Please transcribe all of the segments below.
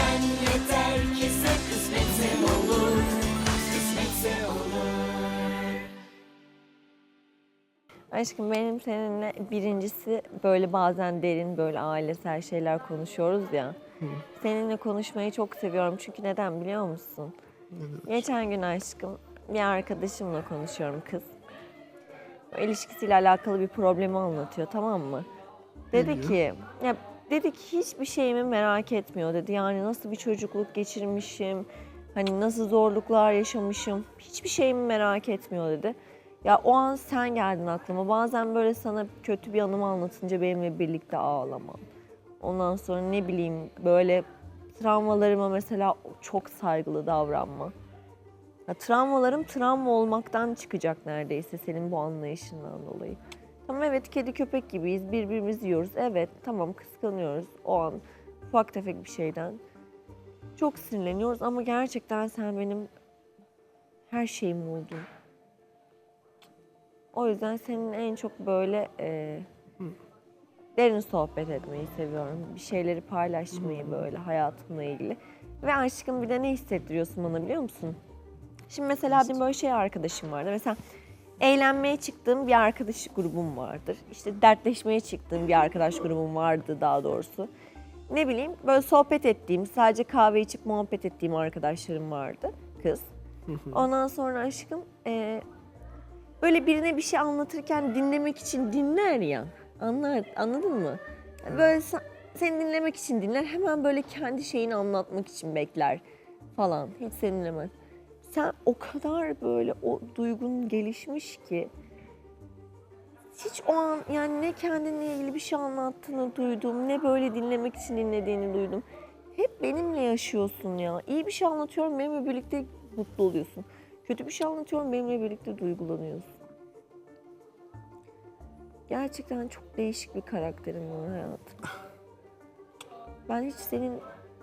Sen yeter ki sen kısmetse olur Kısmetse olur Aşkım benim seninle birincisi böyle bazen derin böyle ailesel şeyler konuşuyoruz ya. Seninle konuşmayı çok seviyorum çünkü neden biliyor musun? Geçen gün aşkım bir arkadaşımla konuşuyorum kız. O ilişkisiyle alakalı bir problemi anlatıyor tamam mı? Dedi ki ya dedi ki hiçbir şeyimi merak etmiyor dedi. Yani nasıl bir çocukluk geçirmişim, hani nasıl zorluklar yaşamışım, hiçbir şeyimi merak etmiyor dedi. Ya o an sen geldin aklıma. Bazen böyle sana kötü bir anımı anlatınca benimle birlikte ağlamam. Ondan sonra ne bileyim böyle travmalarıma mesela çok saygılı davranma. Ya travmalarım travma olmaktan çıkacak neredeyse senin bu anlayışından dolayı. Tamam evet kedi köpek gibiyiz, birbirimizi yiyoruz. Evet tamam kıskanıyoruz o an ufak tefek bir şeyden. Çok sinirleniyoruz ama gerçekten sen benim her şeyim oldun. O yüzden senin en çok böyle e, derin sohbet etmeyi seviyorum. Bir şeyleri paylaşmayı böyle hayatımla ilgili. Ve aşkım bir de ne hissettiriyorsun bana biliyor musun? Şimdi mesela benim böyle şey arkadaşım vardı. Mesela eğlenmeye çıktığım bir arkadaş grubum vardır. İşte dertleşmeye çıktığım bir arkadaş grubum vardı daha doğrusu. Ne bileyim böyle sohbet ettiğim, sadece kahve içip muhabbet ettiğim arkadaşlarım vardı. Kız. Ondan sonra aşkım e, böyle birine bir şey anlatırken dinlemek için dinler ya. Anlar, anladın mı? Böyle sa- seni dinlemek için dinler. Hemen böyle kendi şeyini anlatmak için bekler falan. Hiç seni dinlemez. Sen o kadar böyle o duygun gelişmiş ki hiç o an yani ne kendinle ilgili bir şey anlattığını duydum, ne böyle dinlemek için dinlediğini duydum. Hep benimle yaşıyorsun ya. İyi bir şey anlatıyorum, benimle birlikte mutlu oluyorsun. Kötü bir şey anlatıyorum, benimle birlikte duygulanıyorsun. Gerçekten çok değişik bir karakterin var hayatım. Ben hiç senin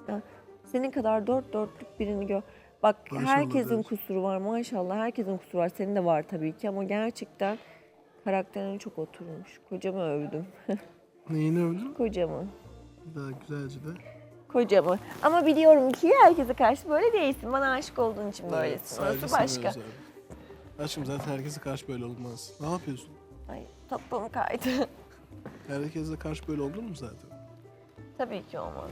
ya senin kadar dört dörtlük birini gör. Bak Maşallah herkesin kardeşim. kusuru var maşallah herkesin kusuru var. Senin de var tabii ki ama gerçekten karakterin çok oturmuş. Kocamı övdüm. Neyini övdün? Kocamı. Daha güzelce de. Kocamı. Ama biliyorum ki herkese karşı böyle değilsin. Bana aşık olduğun için böylesin. Orası saygısını başka. abi. Aşkım zaten herkese karşı böyle olmaz. Ne yapıyorsun? Ay toplum kaydı. Herkese karşı böyle oldun mu zaten? Tabii ki olmaz.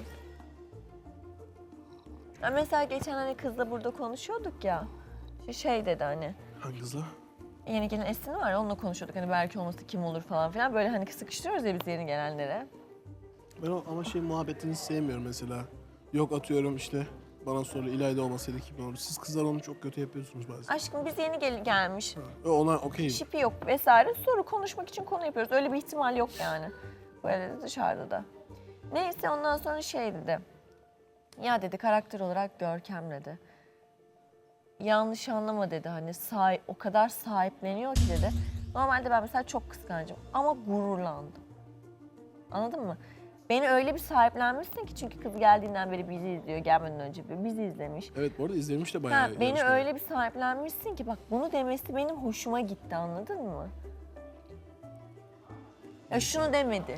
Ya mesela geçen hani kızla burada konuşuyorduk ya. Şu şey dedi hani Hangi kızla? yeni gelen Esin var ya onunla konuşuyorduk hani belki olması kim olur falan filan. Böyle hani sıkıştırıyoruz ya biz yeni gelenlere. Ben o ama şey muhabbetini sevmiyorum mesela. Yok atıyorum işte bana sonra İlayda olmasaydı kim olur? Siz kızlar onu çok kötü yapıyorsunuz bazen. Aşkım biz yeni gel gelmiş. E, Ona okey. Şipi yok vesaire. Soru konuşmak için konu yapıyoruz. Öyle bir ihtimal yok yani. Böyle de dışarıda da. Neyse ondan sonra şey dedi. Ya dedi karakter olarak Görkem dedi. Yanlış anlama dedi hani sahip, o kadar sahipleniyor ki dedi. Normalde ben mesela çok kıskancım ama gururlandım. Anladın mı? Beni öyle bir sahiplenmişsin ki çünkü kız geldiğinden beri bizi izliyor gelmeden önce bizi izlemiş. Evet bu arada izlemiş de Ha, bayağı. beni yarışmayı. öyle bir sahiplenmişsin ki bak bunu demesi benim hoşuma gitti anladın mı? Ya şunu demedi.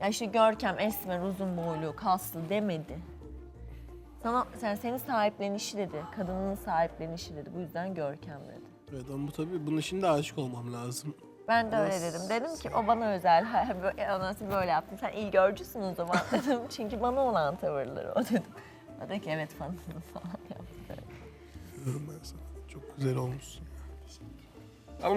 Ya işte Görkem esmer, uzun boylu, kaslı demedi. Sana sen seni sahiplenişi dedi. Kadının sahiplenişi dedi. Bu yüzden Görkem dedi. Evet ama bu tabii bunun şimdi aşık olmam lazım. Ben de öyle dedim. Dedim ki o bana özel. Ha, böyle- yaptım. Sen iyi görcüsün o zaman dedim. Çünkü bana olan tavırları o dedim. O da ki evet fanısın falan yaptı. Diyorum ben sana. Çok güzel olmuşsun.